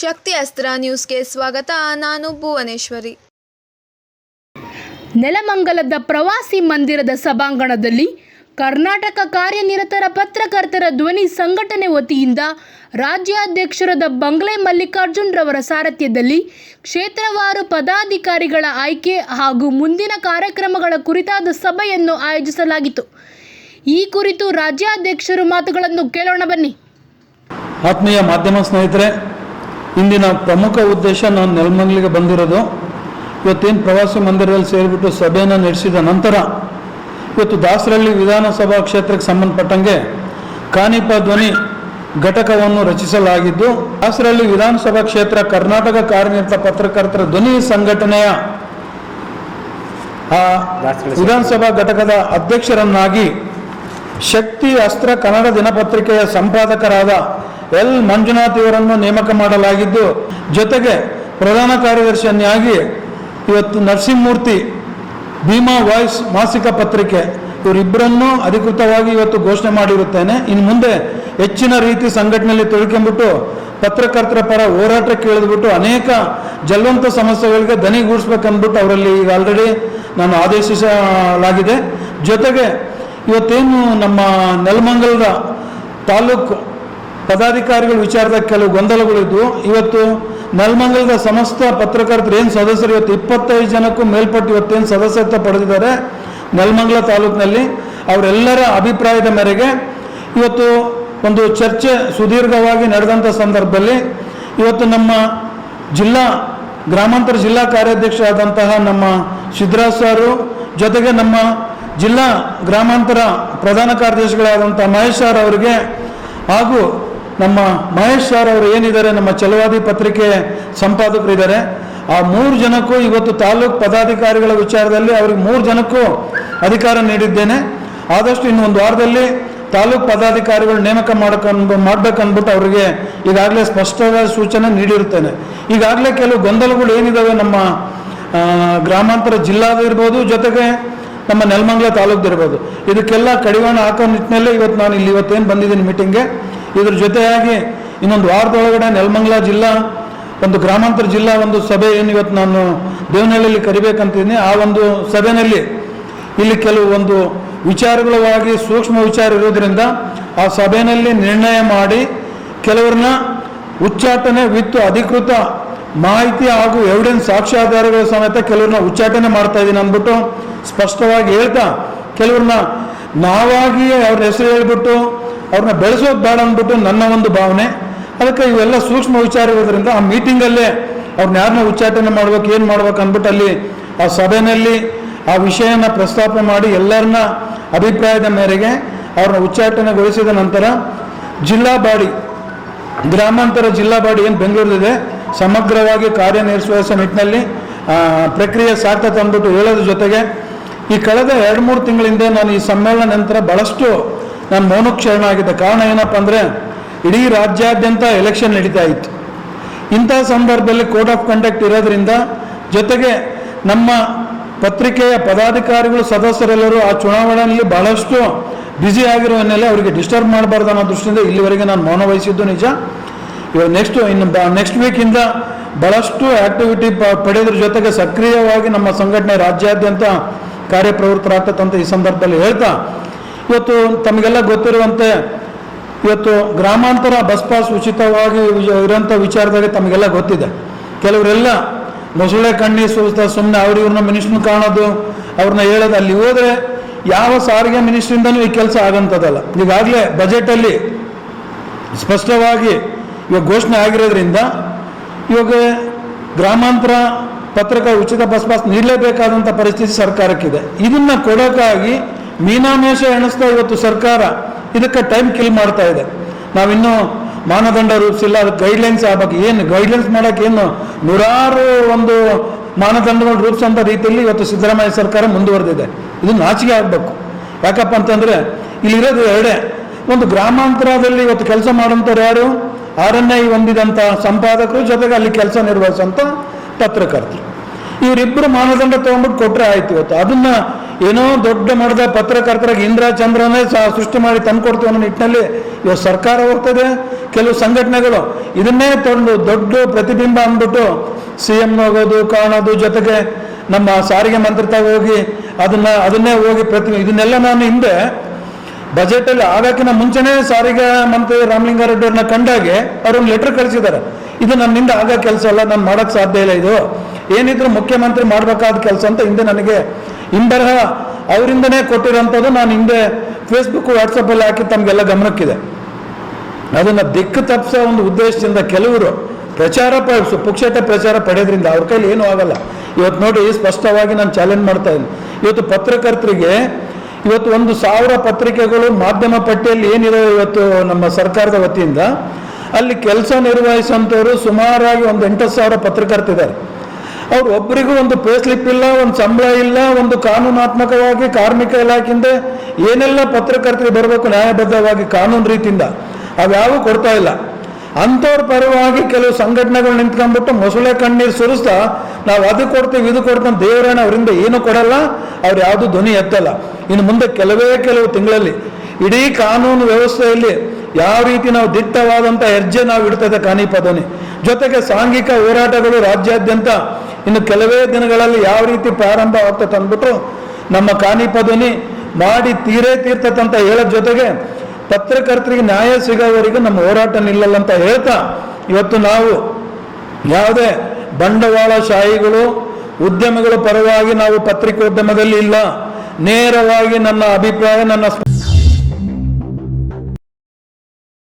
ಶಕ್ತಿ ಅಸ್ತ್ರ ನ್ಯೂಸ್ಗೆ ಸ್ವಾಗತ. ನಾನು ಭುವನೇಶ್ವರಿ. ನೆಲಮಂಗಲದ ಪ್ರವಾಸಿ ಮಂದಿರದ ಸಭಾಂಗಣದಲ್ಲಿ ಕರ್ನಾಟಕ ಕಾರ್ಯನಿರತರ ಪತ್ರಕರ್ತರ ಧ್ವನಿ ಸಂಘಟನೆ ವತಿಯಿಂದ ರಾಜ್ಯಾಧ್ಯಕ್ಷರಾದ ಬಂಗ್ಲೆ ಮಲ್ಲಿಕಾರ್ಜುನ್ ರವರ ಸಾರಥ್ಯದಲ್ಲಿ ಕ್ಷೇತ್ರವಾರು ಪದಾಧಿಕಾರಿಗಳ ಆಯ್ಕೆ ಹಾಗೂ ಮುಂದಿನ ಕಾರ್ಯಕ್ರಮಗಳ ಕುರಿತಾದ ಸಭೆಯನ್ನು ಆಯೋಜಿಸಲಾಗಿತ್ತು. ಈ ಕುರಿತು ರಾಜ್ಯಾಧ್ಯಕ್ಷರು ಮಾತುಗಳನ್ನು ಕೇಳೋಣ ಬನ್ನಿ. ಆತ್ಮೀಯ ಮಾಧ್ಯಮ ಸ್ನೇಹಿತರೆ ಇಂದಿನ ಪ್ರಮುಖ ಉದ್ದೇಶ ನಾನು ನೆಲಮಂಗಲಿಗೆ ಬಂದಿರೋದು. ಇವತ್ತೇನು ಪ್ರವಾಸಿ ಮಂದಿರದಲ್ಲಿ ಸೇರಿಬಿಟ್ಟು ಸಭೆಯನ್ನು ನಡೆಸಿದ ನಂತರ ಇವತ್ತು ದಾಸರಳ್ಳಿ ವಿಧಾನಸಭಾ ಕ್ಷೇತ್ರಕ್ಕೆ ಸಂಬಂಧಪಟ್ಟಂಗೆ ಕಾನಿಪ ಧ್ವನಿ ಘಟಕವನ್ನು ರಚಿಸಲಾಗಿದ್ದು ದಾಸರಳ್ಳಿ ವಿಧಾನಸಭಾ ಕ್ಷೇತ್ರ ಕರ್ನಾಟಕ ಕಾರ್ಯನಿರತ ಪತ್ರಕರ್ತರ ಧ್ವನಿ ಸಂಘಟನೆಯ ಆ ವಿಧಾನಸಭಾ ಘಟಕದ ಅಧ್ಯಕ್ಷರನ್ನಾಗಿ ಶಕ್ತಿ ಅಸ್ತ್ರ ಕನ್ನಡ ದಿನಪತ್ರಿಕೆಯ ಸಂಪಾದಕರಾದ ಎಲ್. ಮಂಜುನಾಥ್ ಇವರನ್ನು ನೇಮಕ ಮಾಡಲಾಗಿದ್ದು, ಜೊತೆಗೆ ಪ್ರಧಾನ ಕಾರ್ಯದರ್ಶಿಯನ್ನಾಗಿ ಇವತ್ತು ನರಸಿಂಹಮೂರ್ತಿ ಭೀಮಾ ವಾಯ್ಸ್ ಮಾಸಿಕ ಪತ್ರಿಕೆ ಇವರಿಬ್ಬರನ್ನು ಅಧಿಕೃತವಾಗಿ ಇವತ್ತು ಘೋಷಣೆ ಮಾಡಿರುತ್ತೇನೆ. ಇನ್ನು ಮುಂದೆ ಹೆಚ್ಚಿನ ರೀತಿ ಸಂಘಟನೆಯಲ್ಲಿ ತಿಳ್ಕೊಂಬಿಟ್ಟು ಪತ್ರಕರ್ತರ ಪರ ಹೋರಾಟಕ್ಕೆ ಇಳಿದ್ಬಿಟ್ಟು ಅನೇಕ ಜಲ್ವಂತ ಸಮಸ್ಯೆಗಳಿಗೆ ದನಿಗೂಡಿಸ್ಬೇಕಂದ್ಬಿಟ್ಟು ಅವರಲ್ಲಿ ಈಗ ಆಲ್ರೆಡಿ ನಾನು ಆದೇಶಿಸಲಾಗಿದೆ. ಜೊತೆಗೆ ಇವತ್ತೇನು ನಮ್ಮ ನೆಲಮಂಗಲದ ತಾಲೂಕು ಪದಾಧಿಕಾರಿಗಳ ವಿಚಾರದಾಗ ಕೆಲವು ಗೊಂದಲಗಳಿದ್ವು ಇವತ್ತು ನೆಲಮಂಗಲದ ಸಮಸ್ತ ಪತ್ರಕರ್ತರು ಏನು ಸದಸ್ಯರು ಇವತ್ತು ಇಪ್ಪತ್ತೈದು ಜನಕ್ಕೂ ಮೇಲ್ಪಟ್ಟು ಇವತ್ತೇನು ಸದಸ್ಯತ್ವ ಪಡೆದಿದ್ದಾರೆ ನೆಲಮಂಗಲ ತಾಲೂಕಿನಲ್ಲಿ, ಅವರೆಲ್ಲರ ಅಭಿಪ್ರಾಯದ ಮೇರೆಗೆ ಇವತ್ತು ಒಂದು ಚರ್ಚೆ ಸುದೀರ್ಘವಾಗಿ ನಡೆದಂಥ ಸಂದರ್ಭದಲ್ಲಿ ಇವತ್ತು ನಮ್ಮ ಜಿಲ್ಲಾ, ಗ್ರಾಮಾಂತರ ಜಿಲ್ಲಾ ಕಾರ್ಯಾಧ್ಯಕ್ಷರಾದಂತಹ ನಮ್ಮ ಸಿದ್ದರಾಜ್ ಸಾರು, ಜೊತೆಗೆ ನಮ್ಮ ಜಿಲ್ಲಾ ಗ್ರಾಮಾಂತರ ಪ್ರಧಾನ ಕಾರ್ಯದರ್ಶಿಗಳಾದಂಥ ಮಹೇಶ್ ಸರ್ ಅವರಿಗೆ ಹಾಗೂ ನಮ್ಮ ಮಹೇಶ್ ಸರ್ ಅವರು ಏನಿದ್ದಾರೆ, ನಮ್ಮ ಚಲವಾದಿ ಪತ್ರಿಕೆ ಸಂಪಾದಕರಿದ್ದಾರೆ ಆ ಮೂರು ಜನಕ್ಕೂ ಇವತ್ತು ತಾಲೂಕು ಪದಾಧಿಕಾರಿಗಳ ವಿಚಾರದಲ್ಲಿ ಅವ್ರಿಗೆ ಮೂರು ಜನಕ್ಕೂ ಅಧಿಕಾರ ನೀಡಿದ್ದೇನೆ. ಆದಷ್ಟು ಇನ್ನೊಂದು ವಾರದಲ್ಲಿ ತಾಲೂಕು ಪದಾಧಿಕಾರಿಗಳು ನೇಮಕ ಮಾಡಕಂದು ಮಾಡ್ಬೇಕಂದ್ಬಿಟ್ಟು ಅವರಿಗೆ ಈಗಾಗಲೇ ಸ್ಪಷ್ಟವಾದ ಸೂಚನೆ ನೀಡಿರುತ್ತೇನೆ. ಈಗಾಗಲೇ ಕೆಲವು ಗೊಂದಲಗಳು ಏನಿದಾವೆ ನಮ್ಮ ಗ್ರಾಮಾಂತರ ಜಿಲ್ಲಾದಿರ್ಬೋದು ಜೊತೆಗೆ ನಮ್ಮ ನೆಲಮಂಗಲ ತಾಲೂಕ್ದಿರ್ಬೋದು ಇದಕ್ಕೆಲ್ಲ ಕಡಿವಾಣ ಹಾಕೋ ನಿಟ್ಟಿನಲ್ಲೇ ಇವತ್ತು ನಾನು ಇಲ್ಲಿ ಇವತ್ತೇನು ಬಂದಿದ್ದೀನಿ ಮೀಟಿಂಗ್ಗೆ ಇದ್ರ ಜೊತೆಯಾಗಿ ಇನ್ನೊಂದು ವಾರದೊಳಗಡೆ ನೆಲಮಂಗಲ ಜಿಲ್ಲಾ, ಒಂದು ಗ್ರಾಮಾಂತರ ಜಿಲ್ಲಾ ಒಂದು ಸಭೆ ಏನು ಇವತ್ತು ನಾನು ದೇವನಹಳ್ಳಿಯಲ್ಲಿ ಕರಿಬೇಕಂತಿದ್ದೀನಿ. ಆ ಒಂದು ಸಭೆಯಲ್ಲಿ ಇಲ್ಲಿ ಕೆಲವು ಒಂದು ವಿಚಾರಗಳವಾಗಿ, ಸೂಕ್ಷ್ಮ ವಿಚಾರ ಇರೋದ್ರಿಂದ ಆ ಸಭೆಯಲ್ಲಿ ನಿರ್ಣಯ ಮಾಡಿ ಕೆಲವ್ರನ್ನ ಉಚ್ಚಾಟನೆ ವಿತ್ತು ಅಧಿಕೃತ ಮಾಹಿತಿ ಹಾಗೂ ಎವಿಡೆನ್ಸ್ ಸಾಕ್ಷ್ಯಾಧಾರಗಳ ಸಮೇತ ಕೆಲವ್ರನ್ನ ಉಚ್ಚಾಟನೆ ಮಾಡ್ತಾ ಇದ್ದೀನಿ ಅಂದ್ಬಿಟ್ಟು ಸ್ಪಷ್ಟವಾಗಿ ಹೇಳ್ತಾ, ಕೆಲವ್ರನ್ನ ನಾವಾಗಿಯೇ ಅವ್ರ ಹೆಸರು ಹೇಳ್ಬಿಟ್ಟು ಅವ್ರನ್ನ ಬೆಳೆಸೋದು ಬೇಡ ಅಂದ್ಬಿಟ್ಟು ನನ್ನ ಒಂದು ಭಾವನೆ. ಅದಕ್ಕೆ ಇವೆಲ್ಲ ಸೂಕ್ಷ್ಮ ವಿಚಾರ ಇರೋದ್ರಿಂದ ಆ ಮೀಟಿಂಗಲ್ಲೇ ಅವ್ರನ್ನ ಯಾರನ್ನ ಉಚ್ಚಾಟನೆ ಮಾಡ್ಬೇಕು, ಏನು ಮಾಡ್ಬೇಕು ಅಂದ್ಬಿಟ್ಟು ಅಲ್ಲಿ ಆ ಸಭೆಯಲ್ಲಿ ಆ ವಿಷಯನ ಪ್ರಸ್ತಾಪ ಮಾಡಿ ಎಲ್ಲರನ್ನ ಅಭಿಪ್ರಾಯದ ಮೇರೆಗೆ ಅವ್ರನ್ನ ಉಚ್ಚಾಟನೆಗೊಳಿಸಿದ ನಂತರ ಜಿಲ್ಲಾ ಬಾಡಿ, ಗ್ರಾಮಾಂತರ ಜಿಲ್ಲಾ ಬಾಡಿ ಏನು ಬೆಂಗಳೂರಲ್ಲಿದೆ, ಸಮಗ್ರವಾಗಿ ಕಾರ್ಯನಿರ್ವಹಿಸುವ ನಿಟ್ಟಿನಲ್ಲಿ ಪ್ರಕ್ರಿಯೆ ಸಾಕ್ತದೆ ಅಂದ್ಬಿಟ್ಟು ಹೇಳೋದ್ರ ಜೊತೆಗೆ ಈ ಕಳೆದ ಎರಡು ಮೂರು ತಿಂಗಳಿಂದ ನಾನು ಈ ಸಮ್ಮೇಳನ ನಂತರ ಭಾಳಷ್ಟು ನಾನು ಮೌನಕ್ಷರಣ ಆಗಿದ್ದ ಕಾರಣ ಏನಪ್ಪ ಅಂದರೆ ಇಡೀ ರಾಜ್ಯಾದ್ಯಂತ ಎಲೆಕ್ಷನ್ ನಡೀತಾ ಇತ್ತು. ಇಂಥ ಸಂದರ್ಭದಲ್ಲಿ ಕೋಡ್ ಆಫ್ ಕಂಡಕ್ಟ್ ಇರೋದ್ರಿಂದ ಜೊತೆಗೆ ನಮ್ಮ ಪತ್ರಿಕೆಯ ಪದಾಧಿಕಾರಿಗಳು, ಸದಸ್ಯರೆಲ್ಲರೂ ಆ ಚುನಾವಣೆಯಲ್ಲಿ ಬಹಳಷ್ಟು ಬ್ಯುಸಿ ಆಗಿರೋ ಹಿನ್ನೆಲೆ ಅವರಿಗೆ ಡಿಸ್ಟರ್ಬ್ ಮಾಡಬಾರ್ದು ಅನ್ನೋ ದೃಷ್ಟಿಯಿಂದ ಇಲ್ಲಿವರೆಗೆ ನಾನು ಮೌನ ವಹಿಸಿದ್ದು ನಿಜ. ಇವಾಗ ನೆಕ್ಸ್ಟ್ ಇನ್ನು ನೆಕ್ಸ್ಟ್ ವೀಕಿಂದ ಬಹಳಷ್ಟು ಆಕ್ಟಿವಿಟಿ ಪಡೆಯೋದ್ರ ಜೊತೆಗೆ ಸಕ್ರಿಯವಾಗಿ ನಮ್ಮ ಸಂಘಟನೆ ರಾಜ್ಯಾದ್ಯಂತ ಕಾರ್ಯಪ್ರವೃತ್ತರಾಗ್ತದಂತ ಈ ಸಂದರ್ಭದಲ್ಲಿ ಹೇಳ್ತಾ ಇವತ್ತು ತಮಗೆಲ್ಲ ಗೊತ್ತಿರುವಂತೆ ಇವತ್ತು ಗ್ರಾಮಾಂತರ ಬಸ್ ಪಾಸ್ ಉಚಿತವಾಗಿ ಇರೋಂಥ ವಿಚಾರದಾಗ ತಮಗೆಲ್ಲ ಗೊತ್ತಿದೆ. ಕೆಲವರೆಲ್ಲ ಮೊಸಳೆ ಕಣ್ಣಿ ಸುಸ್ತ ಸುಮ್ಮನೆ ಅವ್ರು ಇವ್ರನ್ನ ಮಿನಿಸ್ಟ್ರನ್ನ ಕಾಣೋದು, ಅವ್ರನ್ನ ಹೇಳೋದು, ಅಲ್ಲಿ ಹೋದರೆ ಯಾವ ಸಾರಿಗೆ ಮಿನಿಸ್ಟ್ರಿಂದನೂ ಈ ಕೆಲಸ ಆಗಂಥದ್ದಲ್ಲ ಈಗಾಗಲೇ ಬಜೆಟಲ್ಲಿ ಸ್ಪಷ್ಟವಾಗಿ ಇವಾಗ ಘೋಷಣೆ ಆಗಿರೋದ್ರಿಂದ ಇವಾಗ ಗ್ರಾಮಾಂತರ ಪತ್ರಕ ಉಚಿತ ಬಸ್ ಪಾಸ್ ನೀಡಲೇಬೇಕಾದಂಥ ಪರಿಸ್ಥಿತಿ ಸರ್ಕಾರಕ್ಕಿದೆ. ಇದನ್ನ ಕೊಡೋಕ್ಕಾಗಿ ಮೀನಾಮೇಷ ಎಣಿಸ್ತಾ ಇವತ್ತು ಸರ್ಕಾರ ಇದಕ್ಕೆ ಟೈಮ್ ಕಿಲ್ ಮಾಡ್ತಾ ಇದೆ. ನಾವಿನ್ನೂ ಮಾನದಂಡ ರೂಪಿಸಿಲ್ಲ ಅದಕ್ಕೆ ಗೈಡ್ಲೈನ್ಸ್ ಆಗ್ಬೇಕು. ಏನು ಗೈಡ್ಲೈನ್ಸ್ ಮಾಡೋಕೆ ಏನು ನೂರಾರು ಒಂದು ಮಾನದಂಡಗಳು ರೂಪಿಸೋಂಥ ರೀತಿಯಲ್ಲಿ ಇವತ್ತು ಸಿದ್ದರಾಮಯ್ಯ ಸರ್ಕಾರ ಮುಂದುವರೆದಿದೆ. ಇದು ನಾಚಿಕೆ ಆಗಬೇಕು. ಯಾಕಪ್ಪ ಅಂತಂದರೆ ಇಲ್ಲಿರೋದು ಎರಡೇ. ಒಂದು ಗ್ರಾಮಾಂತರದಲ್ಲಿ ಇವತ್ತು ಕೆಲಸ ಮಾಡುವಂಥವ್ರು ಯಾರು? ಆರ್ ಎನ್ ಐ ಹೊಂದಿದಂಥ ಸಂಪಾದಕರು, ಜೊತೆಗೆ ಅಲ್ಲಿ ಕೆಲಸ ನಿರ್ವಹಿಸೋಂಥ ಪತ್ರಕರ್ತರು. ಇವರಿಬ್ಬರು ಮಾನದಂಡ ತೊಗೊಂಡ್ಬಿಟ್ಟು ಕೊಟ್ಟರೆ ಆಯ್ತು ಇವತ್ತು. ಅದನ್ನ ಏನೋ ದೊಡ್ಡ ಮಾಡಿದ ಪತ್ರಕರ್ತರಾಗಿ ಇಂದ್ರ ಚಂದ್ರನೇ ಸೃಷ್ಟಿ ಮಾಡಿ ತಂದ್ಕೊಡ್ತೀವಿ ಅನ್ನೋ ನಿಟ್ಟಿನಲ್ಲಿ ಇವತ್ತು ಸರ್ಕಾರ ಹೋಗ್ತದೆ. ಕೆಲವು ಸಂಘಟನೆಗಳು ಇದನ್ನೇ ತಂದು ದೊಡ್ಡ ಪ್ರತಿಬಿಂಬ ಅಂದ್ಬಿಟ್ಟು ಸಿ ಎಂ ಹೋಗೋದು, ಕಾಣೋದು ಜೊತೆಗೆ ನಮ್ಮ ಸಾರಿಗೆ ಮಂತ್ರಿತಾಗ ಹೋಗಿ ಅದನ್ನ, ಅದನ್ನೇ ಹೋಗಿ ಪ್ರತಿ ಇದನ್ನೆಲ್ಲ ನಾನು ಹಿಂದೆ ಬಜೆಟಲ್ಲಿ ಆಗಕ್ಕಿಂತ ಮುಂಚೆನೇ ಸಾರಿಗೆ ಮಂತ್ರಿ ರಾಮಲಿಂಗಾರೆಡ್ಡಿ ಅವ್ರನ್ನ ಕಂಡಾಗೆ ಅವ್ರೊಂದು ಲೆಟರ್ ಕಳಿಸಿದ್ದಾರೆ. ಇದು ನನ್ನಿಂದ ಆಗ ಕೆಲಸ ಅಲ್ಲ, ನಾನು ಮಾಡೋಕ್ಕೆ ಸಾಧ್ಯ ಇಲ್ಲ ಇದು. ಏನಿದ್ರು ಮುಖ್ಯಮಂತ್ರಿ ಮಾಡಬೇಕಾದ ಕೆಲಸ ಅಂತ ಹಿಂದೆ ನನಗೆ ಹಿಂಬರಹ ಅವರಿಂದನೇ ಕೊಟ್ಟಿರೋಂಥದ್ದು ನಾನು ಹಿಂದೆ ಫೇಸ್ಬುಕ್ ವಾಟ್ಸಪ್ಪಲ್ಲಿ ಹಾಕಿ ತಮಗೆಲ್ಲ ಗಮನಕ್ಕಿದೆ. ಅದನ್ನು ದಿಕ್ಕು ತಪ್ಪಿಸೋ ಒಂದು ಉದ್ದೇಶದಿಂದ ಕೆಲವರು ಪ್ರಚಾರ ಪ ಪುಕ್ಷೇಟ ಪ್ರಚಾರ ಪಡೆಯೋದ್ರಿಂದ ಅವ್ರ ಕೈಲಿ ಏನೂ ಆಗಲ್ಲ. ಇವತ್ತು ನೋಡಿ, ಸ್ಪಷ್ಟವಾಗಿ ನಾನು ಚಾಲೆಂಜ್ ಮಾಡ್ತಾ ಇದ್ದೀನಿ. ಇವತ್ತು ಪತ್ರಕರ್ತರಿಗೆ, ಇವತ್ತು ಒಂದು ಸಾವಿರ ಪತ್ರಿಕೆಗಳು ಮಾಧ್ಯಮ ಪಟ್ಟಿಯಲ್ಲಿ ಏನಿದೆ ಇವತ್ತು ನಮ್ಮ ಸರ್ಕಾರದ ವತಿಯಿಂದ, ಅಲ್ಲಿ ಕೆಲಸ ನಿರ್ವಹಿಸುವಂಥವರು ಸುಮಾರಾಗಿ ಒಂದು ಎಂಟು ಸಾವಿರ ಪತ್ರಕರ್ತಿದ್ದಾರೆ ಅವ್ರು ಒಬ್ಬರಿಗೂ ಒಂದು ಪೇ ಸ್ಲಿಪ್ ಇಲ್ಲ, ಒಂದು ಸಂಬಳ ಇಲ್ಲ, ಒಂದು ಕಾನೂನಾತ್ಮಕವಾಗಿ ಕಾರ್ಮಿಕ ಇಲಾಖೆಯಿಂದ ಏನೆಲ್ಲ ಪತ್ರಕರ್ತರಿಗೆ ಬರಬೇಕು ನ್ಯಾಯಬದ್ಧವಾಗಿ ಕಾನೂನು ರೀತಿಯಿಂದ ಅವ್ಯಾವೂ ಕೊಡ್ತಾ ಇಲ್ಲ. ಅಂಥವ್ರ ಪರವಾಗಿ ಕೆಲವು ಸಂಘಟನೆಗಳು ನಿಂತ್ಕೊಂಡ್ಬಿಟ್ಟು ಮೊಸಳೆ ಕಣ್ಣೀರು ಸುರಿಸ್ತಾ, ನಾವು ಅದು ಕೊಡ್ತೀವಿ, ಇದು ಕೊಡ್ತೀವಿ ದೇವರನ್ನ ಅವರಿಂದ ಏನು ಕೊಡಲ್ಲ, ಅವ್ರು ಯಾವುದು ಧ್ವನಿ ಎತ್ತಲ್ಲ. ಇನ್ನು ಮುಂದೆ ಕೆಲವೇ ಕೆಲವು ತಿಂಗಳಲ್ಲಿ ಇಡೀ ಕಾನೂನು ವ್ಯವಸ್ಥೆಯಲ್ಲಿ ಯಾವ ರೀತಿ ನಾವು ದಿಟ್ಟವಾದಂಥ ಹೆಜ್ಜೆ ನಾವು ಇಡ್ತದೆ ಕಾನಿಪ ಧ್ವನಿ. ಜೊತೆಗೆ ಸಾಂಘಿಕ ಹೋರಾಟಗಳು ರಾಜ್ಯಾದ್ಯಂತ ಇನ್ನು ಕೆಲವೇ ದಿನಗಳಲ್ಲಿ ಯಾವ ರೀತಿ ಪ್ರಾರಂಭ ಆಗ್ತದೆ ಅಂದ್ಬಿಟ್ಟು ನಮ್ಮ ಕಾನಿಪ ಧ್ವನಿ ಮಾಡಿ ತೀರೇ ತೀರ್ತದಂತ ಹೇಳೋದ್ ಜೊತೆಗೆ ಪತ್ರಕರ್ತರಿಗೆ ನ್ಯಾಯ ಸಿಗೋವರೆಗೂ ನಮ್ಮ ಹೋರಾಟ ನಿಲ್ಲಲ್ಲ ಅಂತ ಹೇಳ್ತಾ ಇವತ್ತು ನಾವು ಯಾವುದೇ ಬಂಡವಾಳಶಾಹಿಗಳು ಉದ್ಯಮಿಗಳ ಪರವಾಗಿ ನಾವು ಪತ್ರಿಕೋದ್ಯಮದಲ್ಲಿ ಇಲ್ಲ. ನೇರವಾಗಿ ನನ್ನ ಅಭಿಪ್ರಾಯ, ನನ್ನ